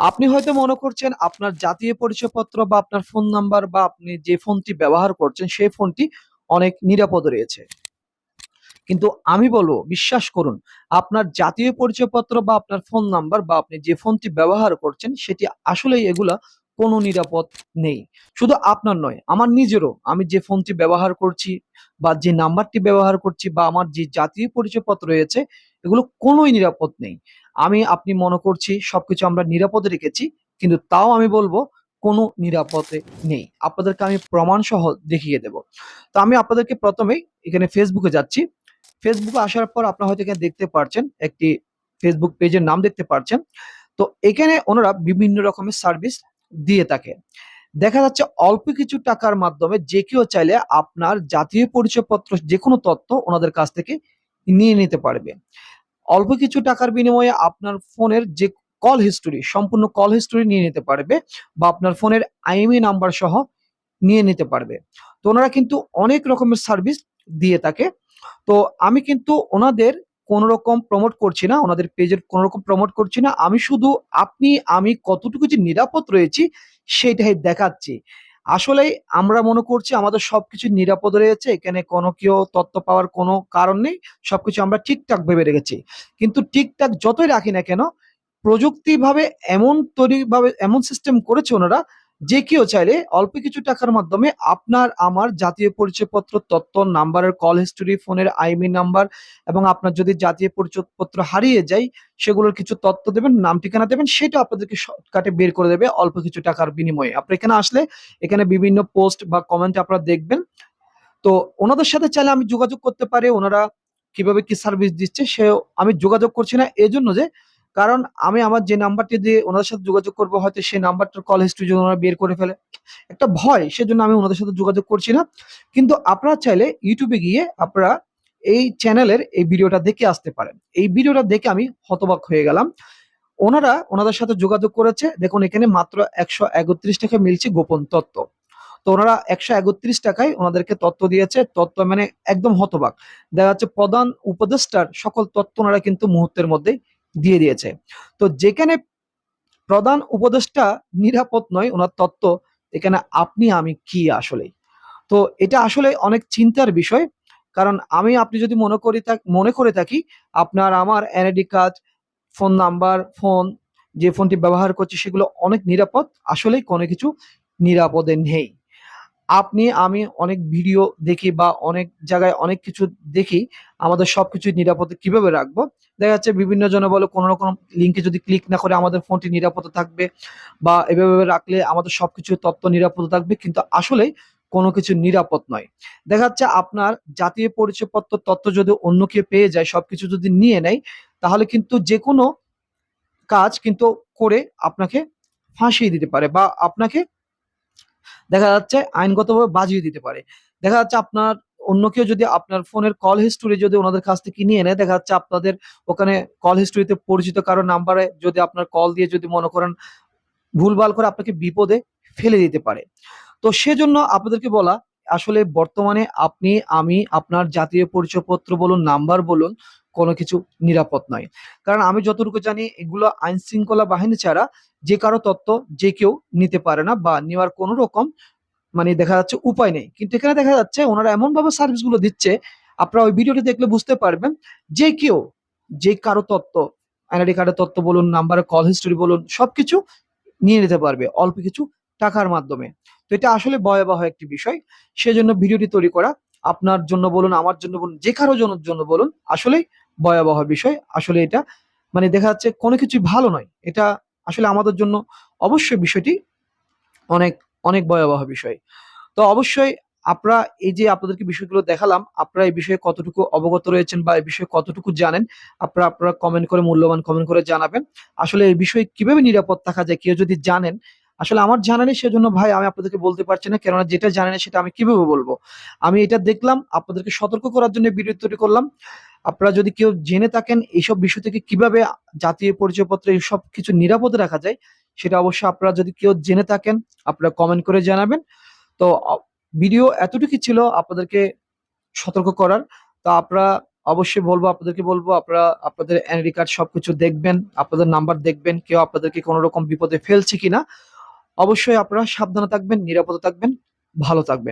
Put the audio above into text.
আপনি হয়তো মনে করছেন আপনার জাতীয় পরিচয়পত্র বা আপনার ফোন নাম্বার বা আপনি যে ফোনটি ব্যবহার করছেন, সেই ফোনটি অনেক নিরাপদ রয়েছে। কিন্তু আমি বলব, বিশ্বাস করুন, আপনার জাতীয় পরিচয়পত্র বা আপনার ফোন নাম্বার বা আপনি যে ফোনটি ব্যবহার করছেন, সেটি আসলেই এগুলা কোনো নিরাপদ নেই। শুধু আপনার নয়, আমার নিজেরও আমি যে ফোনটি ব্যবহার করছি বা যে নাম্বারটি ব্যবহার করছি বা আমার যে জাতীয় পরিচয়পত্র রয়েছে, এগুলো কোনোই নিরাপদ নেই। আমি আপনি মনে করছি সবকিছু আমরা নিরাপদে রেখেছি, কিন্তু তাও আমি বলব কোনো নিরাপদে নেই। আপনাদেরকে আমি প্রমাণ সহ দেখিয়ে দেব। তো আমি আপনাদেরকে প্রথমেই এখানে ফেসবুকে যাচ্ছি। ফেসবুকে আসার পর আপনারা হয়তো এখানে দেখতে পারছেন, একটি ফেসবুক পেজের নাম দেখতে পারছেন। তো এখানে ওনারা বিভিন্ন রকমের সার্ভিস দিয়ে থাকে। দেখা যাচ্ছে অল্প কিছু টাকার মাধ্যমে যে কেউ চাইলে আপনার জাতীয় পরিচয়পত্র যে কোনো তথ্য ওনাদের কাছ থেকে নিয়ে নিতে পারবে। অল্প কিছু টাকার বিনিময়ে আপনার ফোনের যে কল হিস্টোরি, সম্পূর্ণ কল হিস্টোরি নিয়ে নিতে পারবে বা আপনার ফোনের আইএমই নাম্বার সহ নিয়ে নিতে পারবে। তো ওনারা কিন্তু অনেক রকমের সার্ভিস দিয়ে থাকে। তো আমি কিন্তু ওনাদের কোনো রকম প্রমোট করছি না, ওনাদের পেজের কোনো রকম প্রমোট করছি না। আমি শুধু আপনি, আমি কতটুকু যে নিরাপদ রয়েছি, সেটাই দেখাচ্ছি। আসলেই আমরা মনে করছি আমাদের সবকিছু নিরাপদ রয়েছে, এখানে কোনো কেউ তথ্য পাওয়ার কোনো কারণ নেই, সবকিছু আমরা ঠিকঠাক ভেবে রেখেছি। কিন্তু ঠিকঠাক যতই রাখি না কেন, প্রযুক্তিভাবে এমন তৈরিভাবে এমন সিস্টেম করেছে ওনারা যে কেউ চাইলে অল্প কিছু টাকার মাধ্যমে আপনার, আমার জাতীয় পরিচয়পত্র, তথ্য, নাম্বারের কল হিস্টোরি ফোনের আইমি নাম্বার এবং আপনার যদি জাতীয় পরিচয়পত্র হারিয়ে যায়, সেগুলোর কিছু তথ্য দেবেন, নাম ঠিকানা দেবেন, সেটা আপনাদেরকে শর্টকাটে বের করে দেবে অল্প কিছু টাকার বিনিময়ে। আপনি এখানে আসলে এখানে বিভিন্ন পোস্ট বা কমেন্ট আপনারা দেখবেন। তো ওনাদের সাথে চাইলে আমি যোগাযোগ করতে পারি, ওনারা কীভাবে কি সার্ভিস দিচ্ছে সে আমি যোগাযোগ করছি না। এজন্য যে কারণ আমি আমার যে নাম্বারটি দিয়ে ওনাদের সাথে যোগাযোগ করব, হয়তো সেই নাম্বারটার কল হিস্ট্রি যদি ওনারা বের করে ফেলে। একটা ভয়, সেজন্য আমি ওনাদের সাথে যোগাযোগ করছি না। কিন্তু আপনারা চাইলে ইউটিউবে গিয়ে আপনারা এই চ্যানেলের এই ভিডিওটা দেখে আসতে পারেন। এই ভিডিওটা দেখে আমি হতবাক হয়ে গেলাম। ওনারা ওনাদের সাথে যোগাযোগ করেছে। দেখুন, এখানে মাত্র একশো একত্রিশ টাকা মিলছে গোপন তত্ত্ব তো ওনারা একশো একত্রিশ টাকায় ওনাদেরকে তত্ত্ব দিয়েছে। তথ্য মানে একদম হতবাক। দেখা যাচ্ছে প্রধান উপদেষ্টার সকল তত্ত্ব ওনারা কিন্তু মুহূর্তের মধ্যে দিয়ে দিয়েছে। তো যেখানে প্রধান উপদেষ্টা নিরাপদ নয়, ওনার তত্ত্ব, এখানে আপনি, আমি কি আসলে? তো এটা আসলে অনেক চিন্তার বিষয়, কারণ আমি, আপনি যদি মনে করি মনে করে থাকি, আপনার আমার NID card, phone number, phone, যে ফোনটি ব্যবহার করছি, সেগুলো অনেক নিরাপদ, আসলেই কোনো কিছু নিরাপদে নেই। আপনি, আমি অনেক ভিডিও দেখি বা অনেক জায়গায় অনেক কিছু দেখি, আমাদের সব সবকিছু নিরাপদে, কীভাবে রাখব? দেখা যাচ্ছে বিভিন্ন জনে বলে কোনো রকম লিঙ্কে যদি ক্লিক না করে আমাদের ফোনটি নিরাপদে থাকবে বা এভাবে রাখলে আমাদের সবকিছু তথ্য নিরাপদে থাকবে, কিন্তু আসলে কোনো কিছু নিরাপদ নয়। দেখা যাচ্ছে আপনার জাতীয় পরিচয়পত্র, তথ্য যদি অন্য কেউ পেয়ে যায়, সবকিছু যদি নিয়ে নেয়, তাহলে কিন্তু যে কোনো কাজ কিন্তু করে আপনাকে ফাঁসিয়ে দিতে পারে বা আপনাকে দেখা যাচ্ছে আইনগতভাবে বাজিয়ে দিতে পারে। দেখা যাচ্ছে আপনার অন্য কেউ যদি আপনার ফোনের কল হিস্টোরি যদি ওনাদের কাছ থেকে নিয়ে নেয়, দেখা যাচ্ছে আপনাদের ওখানে কল হিস্টোরিতে পরিচিত কারও নাম্বারে যদি আপনার কল দিয়ে যদি মনে করেন ভুলভাল করে আপনাকে বিপদে ফেলে দিতে পারে। তো সেজন্য আপনাদেরকে বলা, আসলে বর্তমানে আপনি, আমি, আপনার জাতীয় পরিচয়পত্র বলুন নাম্বার বলুন কোনো কিছু নিরাপদ নয়। কারণ আমি যতটুকু জানি, এগুলো আইন শৃঙ্খলা বাহিনী ছাড়া যে কারও তত্ত্ব যে কেউ নিতে পারে না বা নেওয়ার কোনো রকম মানে দেখা যাচ্ছে উপায় নেই। কিন্তু এখানে দেখা যাচ্ছে ওনারা এমন ভাবে সার্ভিসগুলো দিচ্ছে, আপনারা ওই ভিডিওটি দেখলে বুঝতে পারবেন যে কেউ, যে কারও তত্ত্ব, আইডি কার্ডের তত্ত্ব বলুন নাম্বারের কল হিস্টোরি বলুন, সবকিছু নিয়ে নিতে পারবে অল্প কিছু টাকার মাধ্যমে। তো এটা আসলে ভয়াবহ একটি বিষয়। সেজন্য ভিডিওটি তৈরি করা, আপনার জন্য বলুন, আমার জন্য বলুন, যে কারও জন্য বলুন, আসলেই ভয়াবহ বিষয়। আসলে এটা মানে দেখা যাচ্ছে কোনো কিছু ভালো নয়। এটা আসলে আমাদের জন্য অবশ্যই বিষয়টি অনেক অনেক ভয়াবহ বিষয়। তো অবশ্যই আপনারা এই যে আপনাদেরকে বিষয়গুলো দেখালাম, আপনারা এই বিষয়ে কতটুকু অবগত রয়েছেন বা এই বিষয়ে কতটুকু জানেন, আপনারা আপনারা কমেন্ট করে, মূল্যবান কমেন্ট করে জানাবেন। আসলে এই বিষয়ে কীভাবে নিরাপদ থাকা যায়, কেউ যদি জানেন, আসলে আমার জানা নেই, সেজন্য ভাই আমি আপনাদেরকে বলতে পারছি না, কেননা যেটা জানেন সেটা আমি কীভাবে বলব। আমি এটা দেখলাম, আপনাদেরকে সতর্ক করার জন্য ভিডিও তৈরি করলাম। আপনারা যদি কেউ জেনে থাকেন এইসব বিষয় থেকে কীভাবে জাতীয় পরিচয়পত্র এইসব কিছু নিরাপদে রাখা যায়, সেটা অবশ্যই আপনারা যদি কেউ জেনে থাকেন, আপনারা কমেন্ট করে জানাবেন। তো ভিডিও এতটুকু ছিল আপনাদেরকে সতর্ক করার। তো আপনারা অবশ্যই বলব, আপনাদেরকে বলব, আপনারা আপনাদের এনআইডি কার্ড সবকিছু দেখবেন, আপনাদের নাম্বার দেখবেন, কেউ আপনাদেরকে কোনো রকম বিপদে ফেলছে কিনা। অবশ্যই আপনারা সাবধানে থাকবেন, নিরাপদে থাকবেন, ভালো থাকবেন।